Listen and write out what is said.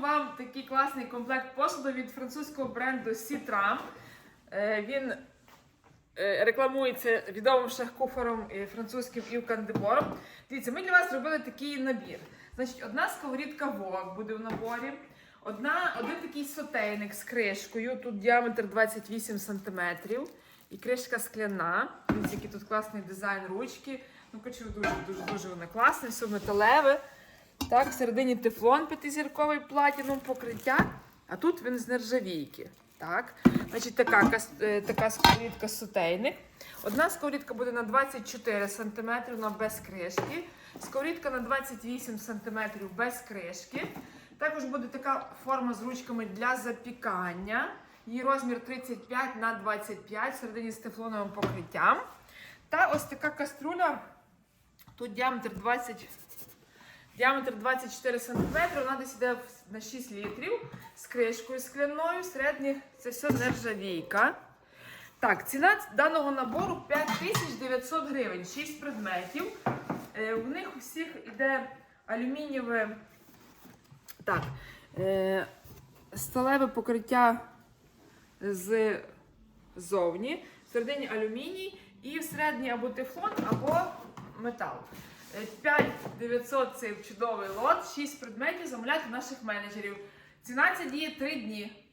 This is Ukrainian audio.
Вам такий класний комплект посуду від французького бренду Citram. Е, Він е, рекламується відомим шеф-кухаром е, французьким Ів Кандебором. Дивіться, ми для вас зробили такий набір. Значить, одна сковорідка вок буде в наборі. Одна, один такий сотейник з кришкою. Тут діаметр 28 см. І кришка скляна. Дивіться, який тут класний дизайн ручки. Ну, коротше, дуже дуже дуже вона класна, все металеве. Так, всередині тефлон п'ятизірковий платіном покриття, а тут він з нержавійки. Так, значить, така, е, така сковорідка сотейник. Одна сковорідка буде на 24 см, вона без кришки. Сковорідка на 28 см без кришки. Також буде така форма з ручками для запікання. Її розмір 35 на 25 всередині з тефлоновим покриттям. Та ось така каструля. Тут діаметр 20 Діаметр 24 см, вона десь йде на 6 літрів з кришкою скляною. Середніх це все нержавійка. Так, ціна даного набору 5900 гривень, 6 предметів. Е, в них у всіх йде алюмінієве так, е, сталеве покриття з зовні, всередині алюміній і всередині або тефлон, або метал. 5900 це чудовий лот, 6 предметів замовляти наших менеджерів. Ціна ця діє 3 дні.